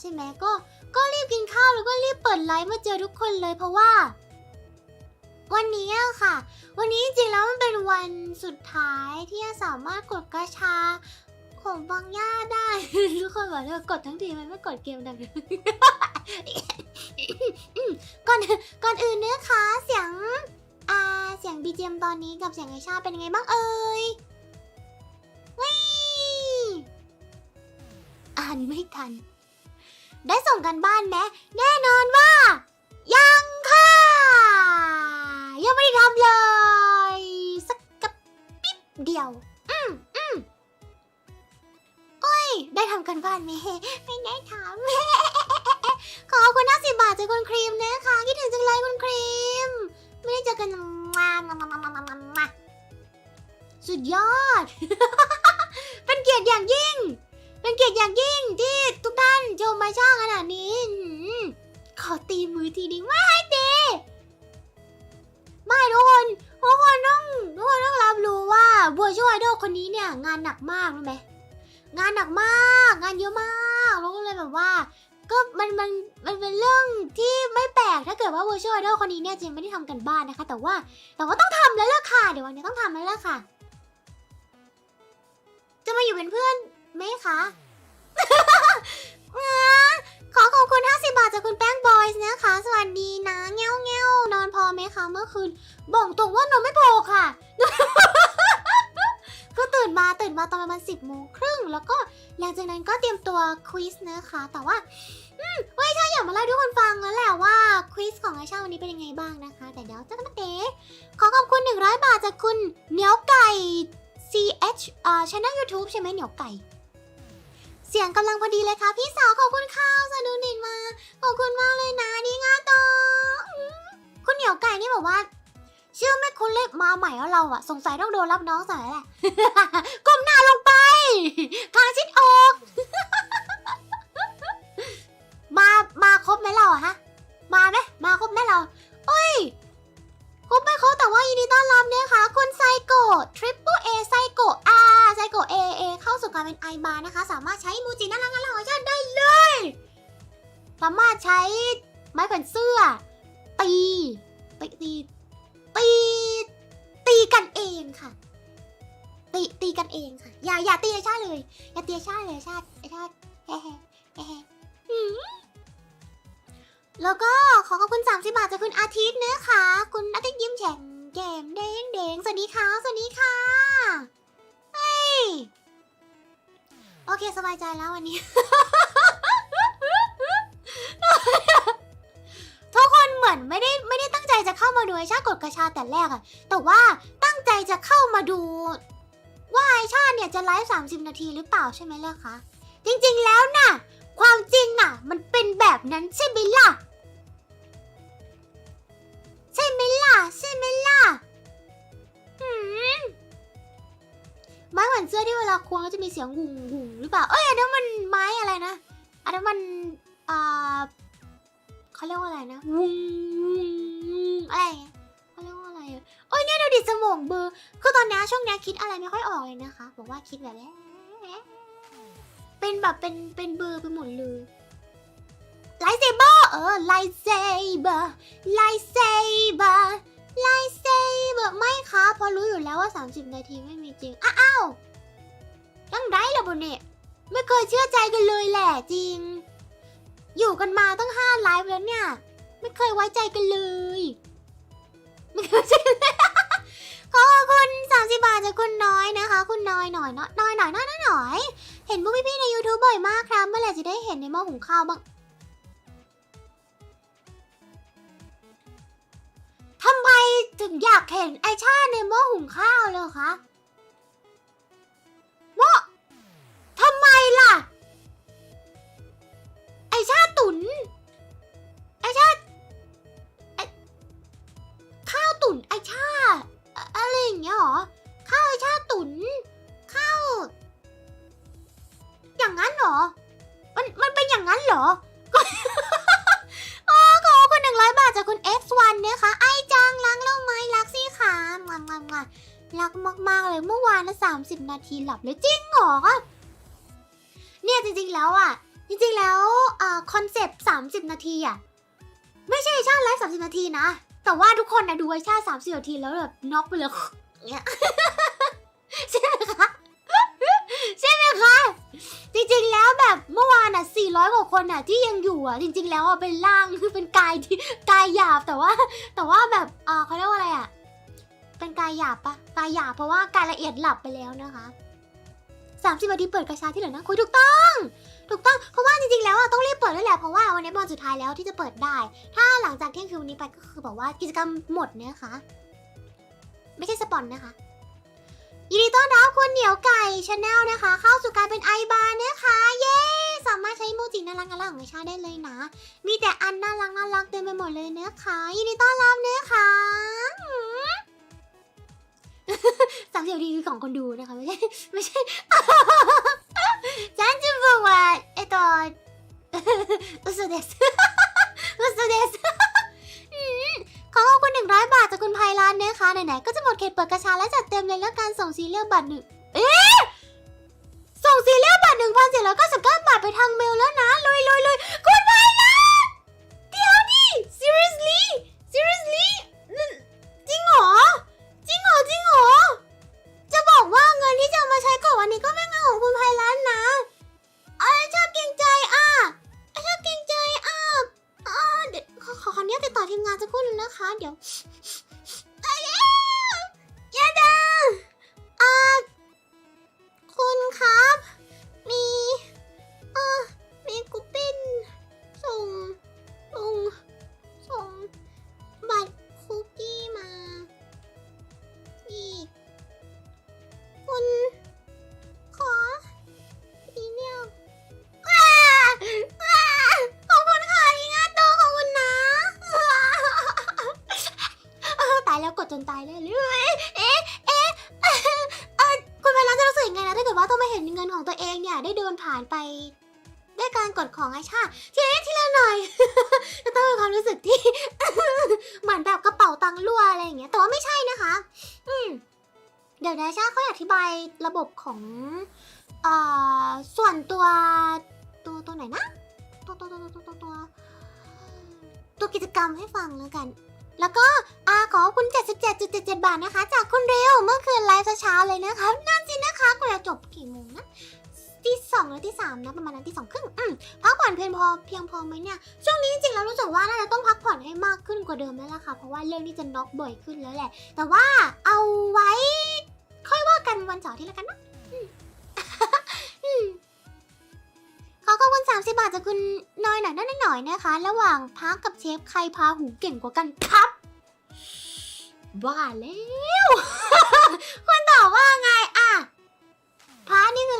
ใช่ไหมก็ก็รีบกินข้าวแล้วก็รีบเปิดไลฟ์มาเจอทุกคนเลยเพราะว่า วันนี้อะค่ะ วันนี้จริงๆแล้วมันเป็นวันสุดท้ายที่จะสามารถกดกระชาของบางย่าได้ ทุกคนบอกเลยกดทั้งทีมันไม่กดเกมดังก่อนก่อนอื่นเนื้อคะเสียงอ่าเสียง BGM ตอนนี้กับเสียงไอชาเป็นยังไงบ้างเอ่ยวิอ่านไม่ทัน ได้ส่งกันบ้านไหมแน่นอนว่า ยังค่ะ ยังไม่ได้ทำเลย สักกระปิ๊บเดียว อืมอืมโอ้ย ได้ทำกันบ้านไหมไม่ได้ทำขอบคุณนักสิบบาทจากคุณครีมนะคะคิดถึงจังเลยคุณครีม ไม่ได้เจอกันมานมาสุดยอด เป็นเกียรติอย่างยิ่ง เป็นเกียรติอย่างยิ่งที่ทุกท่านชมมาช่างขนาดนี้อื้อหือขอตีมือทีนึงไม่ให้ตีไม่ทุกคนทุกคนต้องทุกคนต้องรับรู้ว่าบัวช่วยโดอลคนนี้เนี่ยงานหนักมากรู้ไหมงานหนักมาก งานเยอะมากแล้วก็เลยแบบว่า ก็มันมันมันเป็นเรื่องที่ไม่แปลกถ้าเกิดว่า virtual idol คนนี้เนี่ยจริงไม่ได้ทำกันบ้านนะคะ แต่ว่าแต่ว่าต้องทำแล้วล่ะค่ะเดี๋ยววันนี้ต้องทำแล้วล่ะค่ะ จะมาอยู่เป็นเพื่อน ไหมคะขอขอบคุณ 50 บาทจากคุณแป้งบอยส์นะคะ สวัสดีนะเงี้ยวเงี้ยวนอนพอไหมคะเมื่อคืน บอกตรงว่านอนไม่พอค่ะ ก็ตื่นมาตื่นมาตอนประมาณ10โมงครึ่งแล้วก็หลังจากนั้นก็เตรียมตัวควิสนะคะ แต่ว่าอืมไว้ชาอยากมาเล่าให้ทุกคนฟังแล้วแหละว่าควิสของไอชาวันนี้เป็นยังไงบ้างนะคะ แต่เดี๋ยวจะมาเตะขอขอบคุณ 100 บาทจากคุณเหนียวไก่ CH อ่าช่อง YouTube ใช่ไหมเหนียวไก่ เสียงกำลังพอดีเลยค่ะ พี่สาวขอบคุณข้าวสะดุนินมา ขอบคุณมากเลยนะดีงาตอืมคุณเหนียวไก่นี่บอกว่าชื่อไม่คุ้นเลยมาใหม่แล้วเราอะสงสัยต้องโดนรับน้องสายแหละ ก้มหน้าลงไปคางชิดอก มามาครบไหมเราอะฮะ มาไหมมาครบไหมเรา โอ้ย ครบไม่ครบแต่ว่ายินดีต้อนรับเนี่ยค่ะคุณไซโกทริปเปิลเอไซโกอาไซโกเอเอเข้าสู่การเป็นไอบาร์นะคะ สามารถใช้มูจิน่ารักน่ารักของฉันได้เลย สามารถใช้ไม้แผ่นเสื้อ ตีตีตีตีตีกันเองค่ะ ตีตีกันเองค่ะ อย่าอย่าตีไอชาติเลย อย่าตีไอชาติเลยไอชาติไอชาติเฮ้เฮ้เฮ้เฮ้หืม แล้วก็ขอขอบคุณ 30 บาทจากคุณอาทิตย์นะคะ คุณอาทิตย์ยิ้มแฉ่งแก้มแดงแดงสวัสดีค่ะ สวัสดีค่ะ เฮ้ย โอเค สบายใจแล้ววันนี้ ทุกคนเหมือนไม่ได้ไม่ได้ตั้งใจจะเข้ามาดูไอชากดกระชาแต่แรกอะแต่ว่าตั้งใจจะเข้ามาดู ว่าไอชาเนี่ยจะไลฟ์30 นาทีหรือเปล่าใช่ไหมล่ะคะ จริงๆแล้วน่ะ ความจริงน่ะ มันเป็นแบบนั้นใช่ไหมล่ะ ใช่ไหมล่ะ ใช่ไหมล่ะหืมไม้แขวนเสื้อที่เวลาควงแล้วจะมีเสียงหุ่งหุ่งหรือเปล่า เอ้ยอันนั้นมันไม้อะไรนะ อันนั้นมันอ่าเขาเรียกว่าอะไรนะวุงวุงวุงอะไรอย่างเงี้ยเขาเรียกว่าอะไรอะโอ้ยเนี่ยดูดิสมองเบลอร์คือตอนนี้ช่วงนี้คิดอะไรไม่ค่อยออกเลยนะคะ บอกว่าคิดแบบนี้ เป็นแบบเป็นเป็นเบอร์ไปหมดเลยไลเซเบอร์เออไลเซเบอร์ไลเซเบอร์ไลเซเบอร์ไม่ค่ะเพราะรู้อยู่แล้วว่า 30 นาทีไม่มีจริง อ้าวตั้งไรล่ะบนเนี่ยไม่เคยเชื่อใจกันเลยแหละจริง อยู่กันมาตั้งห้าไลฟ์แล้วเนี่ย ไม่เคยไว้ใจกันเลย ไม่เคยใจกันเลย ขอบคุณ30 บาทจากคุณน้อยนะคะ คุณน้อยหน่อยเนาะน้อยหน่อยน้อยน้อยหน่อย เห็นพวกพี่ๆใน YouTube บ่อยมากครับ เมื่อไหร่จะได้เห็นในหม้อหุงข้าวบ้างทำไมถึงอยากเห็นไอชาในหม้อหุงข้าวเลยคะหม้อทำไมล่ะ ไอชาตุนไอชาไอข้าวตุนไอชา อย่างเงี้ยหรอ ข้าวชาตุนข้าวอย่างนั้นหรอ มันมันเป็นอย่างนั้นหรอก็อ๋อขอบคุณหนึ่งร้อยบาทจากคุณ X1 นะคะ ไอจังล้างแล้วไหมรักสิขารักมากๆเลยเมื่อวานนะ30นาทีหลับเลยจริงหรอเนี่ยจริงๆแล้วอะ จริงๆแล้วอคอนเซปต์30นาทีอะไม่ใช่ชาติไลฟ์30นาทีนะ แต่ว่าทุกคนนะดูไอชาติ30นาทีแล้วแบบน็อกไปเลย เงี้ยใช่ไหมคะใช่ไหมคะจริงๆแล้วแบบเมื่อวานอะ400กว่าคนอะที่ยังอยู่อะจริง ๆ แล้วอะเป็นร่างคือเป็นกายที่กายหยาบแต่ว่า แต่ว่าแบบเอ่อเขาเรียกว่าอะไรอะเป็นกายหยาบปะกายหยาบเพราะว่ากายละเอียดหลับไปแล้วนะคะสามสิบนาทีเปิดกระชาที่เหลือนะคุยถูกต้อง ถูกต้องเพราะว่าจริงๆแล้วอะต้องรีบเปิดด้วยแหละเพราะว่าวันนี้เป็นวันสุดท้ายแล้วที่จะเปิดได้ ถ้าหลังจากเที่ยงคืนวันนี้ไปก็คือบอกว่ากิจกรรมหมดเนะคะ ไม่ใช่สปอนนะคะ ยินดีต้อนรับคุณเหนียวไก่ชาแนลนะคะ เข้าสู่การเป็นไอบาร์นะคะ เย้ สามารถใช้โมจิน่ารักน่ารักของชาได้เลยนะ มีแต่อันน่ารักน่ารักเต็มไปหมดเลยนะคะ ยินดีต้อนรับนะคะอืมสามสิบนาทีคือของคนดูนะคะ ไม่ใช่ไม่ใช่ฉันจะบอกว่าเอตอนอุสเดสอุสเดส 100 บาทจากคุณไพลานนะคะไหนๆก็จะหมดเขตเปิดกระชาและจัดเต็มเลยแล้วการส่งซีเรียลบัตรหนึ่งเอ๊ส่งซีเรียลบัตร1,799บาทไปทางเมลแล้วนะลุยลุยลุคุณไพ ทีมงานจะพูดนึงนะคะ เดี๋ยว ตัวเองเนี่ยได้เดินผ่านไปด้วยการกดของไอชาทีละนิดทีละหน่อย จะต้องมีความรู้สึกที่ เหมือนแบบกระเป๋าตังค์รั่วอะไรอย่างเงี้ยแต่ว่าไม่ใช่นะคะ อืมเดี๋ยวนะชาเขาอธิบายระบบของเอ่อส่วนตัวตัวตัวไหนนะตัวตัวตัวตัวตัวตัวตัวกิจกรรมให้ฟังแล้วกัน แล้วก็อาขอคุณ 77.77 บาทนะคะ จากคุณเร็วเมื่อคืนไลฟ์เช้าเลยนะคะนั่นสินะคะกว่าจะจบกี่โมงนะ ที่สองหรือที่สามนะประมาณนั้นที่สองครึ่งอืมพักผ่อนเพียงพอเพียงพอไหมเนี่ยช่วงนี้จริงๆแล้วรู้สึกว่าน่าจะต้องพักผ่อนให้มากขึ้นกว่าเดิมแล้วล่ะค่ะ เพราะว่าเรื่องนี้จะน็อกบ่อยขึ้นแล้วแหละ แต่ว่าเอาไว้ ค่อยว่ากันวันเสาร์ที่แล้วกันนะอืมขอขอบคุณสามสิบาทจากคุณน้อยหน่อยนั่นหน่อยนะคะ ระหว่างพักกับเชฟใครพาหูเก่งกว่ากันครับว่าแล้ว คุณตอบว่าไง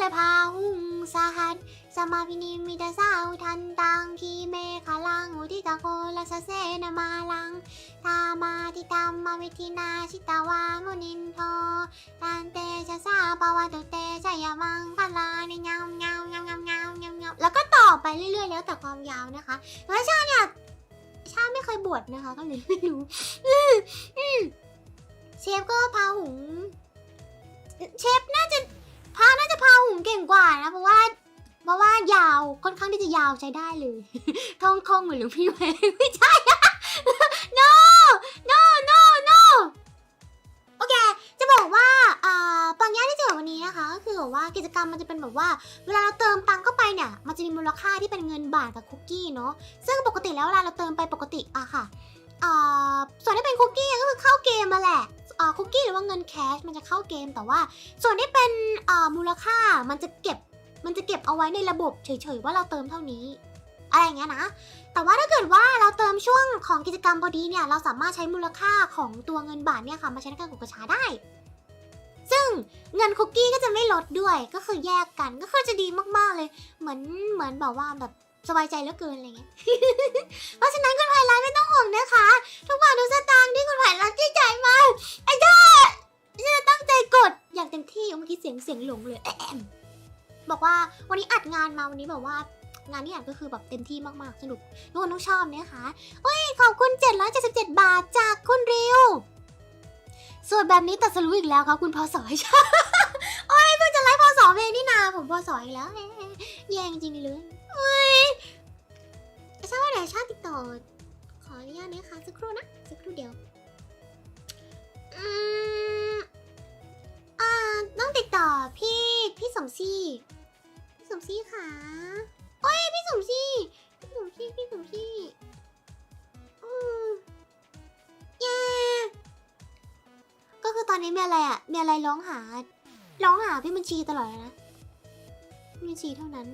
านี่คืออะพาหุงสหัสสมาพินิมิตาสาวทันตังคีเมฆลังอุทิตาโคลาสเสนมาลังตามาทิตามมาวิทินาชิตาวามุนินโทตันเตชะซาปวาตุเตชะยมังพลานิยามยาวยาวยาวยาวยาวยาวแล้วก็ต่อไปเรื่อยๆ แล้วแต่ความยาวนะคะแล้วชาเนี่ยชาไม่เคยบวชนะคะก็เลยไม่รู้เชฟก็พาหุงเชฟน่าจะ จะพาหุงเก่งกว่านะเพราะว่าเพราะว่ายาวค่อนข้างที่จะยาวใช้ได้เลย ท่องคลองเหมือนหลวงพี่แม่ไม่ใช่ no no no no โอเค จะบอกว่าอ่าปังย่าที่เจอวันนี้นะคะก็คือแบบว่ากิจกรรมมันจะเป็นแบบว่า เวลาเราเติมตังเข้าไปเนี่ย มันจะมีมูลค่าที่เป็นเงินบาทกับคุกกี้เนาะซึ่งปกติแล้วเวลาเราเติมไปปกติอะค่ะอ่าส่วนที่เป็นคุกกี้ก็คือเข้าเกมมาแหละ อ่าคุกกี้หรือว่าเงินแคชมันจะเข้าเกมแต่ว่า ส่วนที่เป็นอ่ามูลค่ามันจะเก็บมันจะเก็บเอาไว้ในระบบเฉยๆว่าเราเติมเท่านี้อะไรอย่างเงี้ยนะ แต่ว่าถ้าเกิดว่าเราเติมช่วงของกิจกรรมพอดีเนี่ย เราสามารถใช้มูลค่าของตัวเงินบาทเนี่ยค่ะมาใช้ในการกดกระชาได้ ซึ่งเงินคุกกี้ก็จะไม่ลดด้วยก็คือแยกกันก็คือจะดีมากๆเลย เหมือนเหมือนแบบว่าแบบ สบายใจเหลือเกินอะไรเงี้ย เพราะฉะนั้นคุณไผ่ร้านไม่ต้องห่วงนะคะ ทุกบาททุกสตางค์ที่คุณไผ่ร้านที่จ่ายมา ไอ้เจ้าฉันจะตั้งใจกดอย่างเต็มที่เมื่อกี้เสียงเสียงหลงเลยบอกว่าวันนี้อัดงานมาวันนี้แบบว่างานที่อัดก็คือแบบเต็มที่มากๆ สนุกทุกคนต้องชอบนะคะเฮ้ย ขอบคุณ 777 บาทจากคุณริวสวดแบบนี้ตัดสรู้อีกแล้วครับคุณพอสอยโเพลงนี่นาผมพอสออีกแล้วแย่งจริงเลยโอ้ยชาว่าไหนชาติติดต่อ ขออนุญาตนะคะสักครู่นะสักครู่เดียวอืมอ่าต้องติดต่อพี่พี่สมศรีพี่สมศรีค่ะโอ้ยพี่สมศรีพี่สมศรีพี่สมศรีอืมเย้ก็คือตอนนี้มีอะไรอะมีอะไรร้องหา ร้องหาพี่บัญชีตลอดเลยนะพี่บัญชีเท่านั้น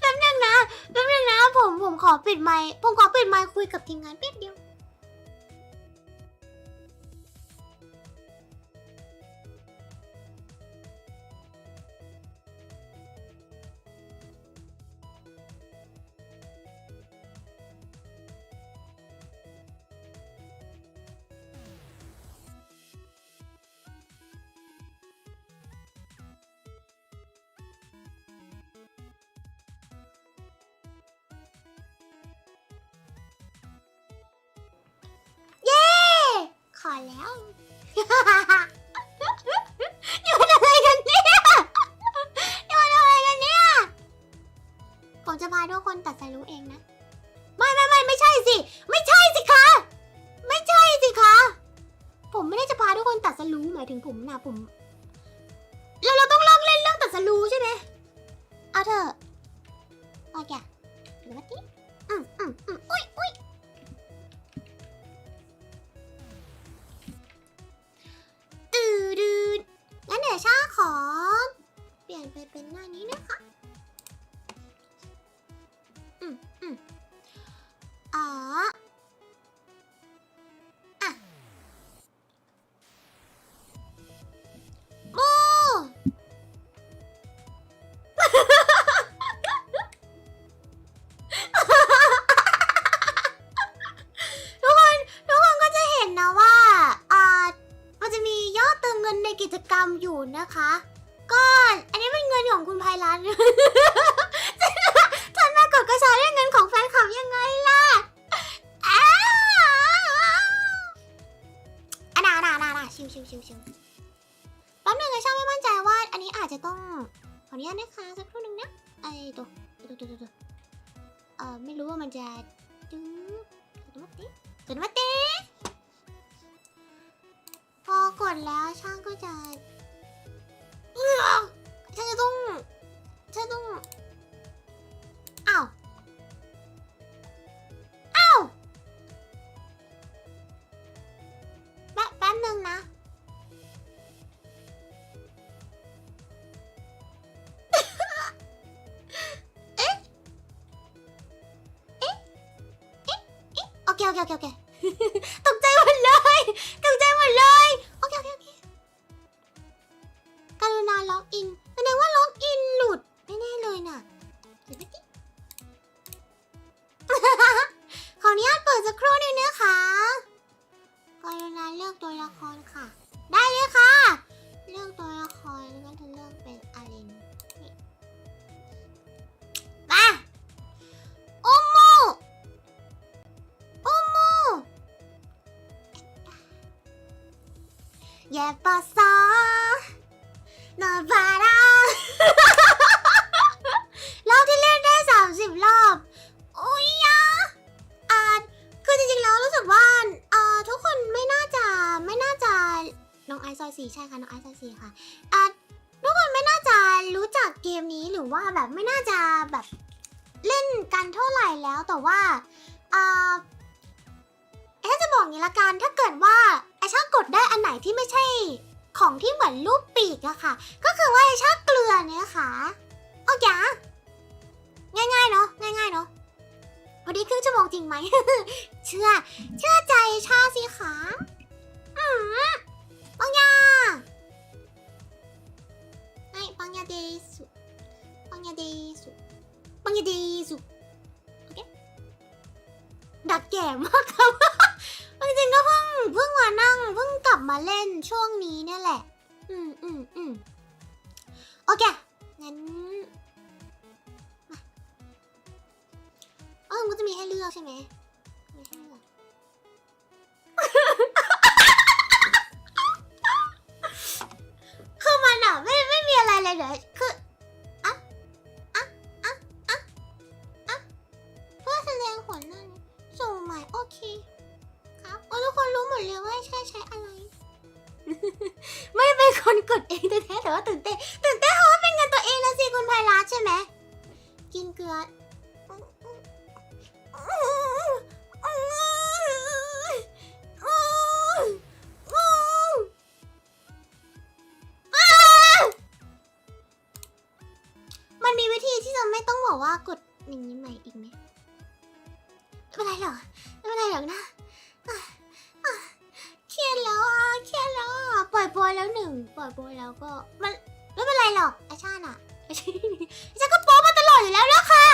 แป๊บนึงนะแป๊บนึงนะผมผมขอปิดไมค์ผมขอปิดไมค์คุยกับทีมงานแป๊บเดียว พอแล้ว โยนอะไรกันเนี่ย โยนอะไรกันเนี่ย ผมจะพาทุกคนตัดสายรู้เองนะ ไม่ไม่ไม่ไม่ใช่สิ ไม่ใช่สิคะ ไม่ใช่สิคะ ผมไม่ได้จะพาทุกคนตัดสรู้หมายถึงผมนะผม ไปเป็นหน้านี้ ชิวชิวชิวชิวแป๊บนึงนะช่างไม่มั่นใจว่า อันนี้อาจจะต้องขออนุญาตนะคะสักครู่หนึ่งนะไอ้ตัวตัวตัวตัวเอ่อไม่รู้ว่ามันจะจึ๊บจุดวัดติจุดวัดติพอกดแล้วช่างก็จะ เคโอเคโอเคโอเค ตกใจหมดเลย ตกใจหมดเลย นอนบารารอบที่เล่นได้ 30 รอบอุ้ยยะอ่าคือจริงๆแล้วรู้สึกว่าอ่าทุกคนไม่น่าจะไม่น่าจะน้องไอซ์ซอยสีใช่ค่ะน้องไอซ์ซอยสีค่ะอ่าทุกคนไม่น่าจะรู้จักเกมนี้หรือว่าแบบไม่น่าจะแบบเล่นกันเท่าไหร่แล้วแต่ว่าอ่าเอ๊ะจะบอกงนี้ละกันถ้าเกิดว่าไอช่างกดได้อันไหนที่ไม่ใช่ ของที่เหมือนรูปปีกอะค่ะ ก็คือว่าไอชาเกลือเนี่ยค่ะโอเคอะง่ายๆเนาะง่ายๆเนาะพอดีครึ่งชั่วโมงจริงไหม เชื่อ เชื่อใจชาสิคะอืมปังยาไอ้ปังยาเดสุปังยาเดสุปังยาเดสุโอเคดักแก่มากครับ จริงๆก็เพิ่งเพิ่งมานั่งเพิ่งกลับมาเล่นช่วงนี้เนี่ยแหละ อืมอืมอืมโอเค งั้นเออมันจะมีให้เลือกใช่ไหมคือมันอะไม่ไม่มีอะไรเลยเดี๋ยวคือ คนกดเองแท้ๆแต่ว่าตื่นเต้นตื่นเต้นเพราะว่าเป็นเงินตัวเองนะสิคุณไพรัสใช่ไหมกินเกลือ โปรยแล้วหนึ่งปล่อยโปรยแล้วก็มันไม่เป็นไรหรอกไอชาน่ะไอชาชาก็โป๊มาตลอดอยู่แล้วแล้วค่ะ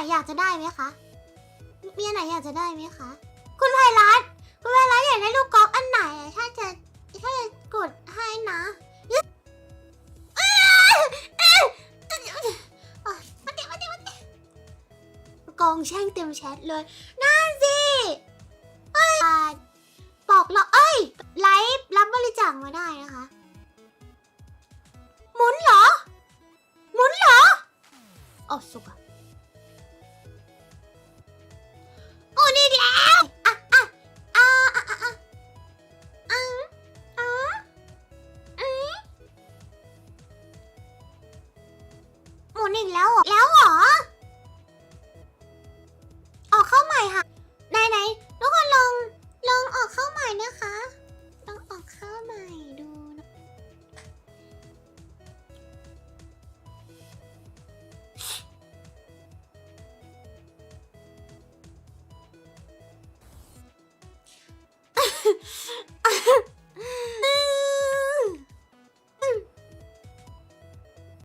นไหนอยากจะได้ไหมคะ มีอันไหนอยากจะได้ไหมคะ คุณไพรัตคุณไพรัตอยากได้ลูกกอล์ฟอันไหน ถ้าจะถ้าจะกดให้นะเอ้ยเอ้ยมาเดี๋ยวมาเดี๋ยวมาเดี๋ยวกองแช่งเต็มแชทเลย นั่นสิเอ้ยบอกเราเอ้ย ไลฟ์รับบริจาคมาได้นะคะ หมุนเหรอ หมุนเหรอโอ้สุก Muriel!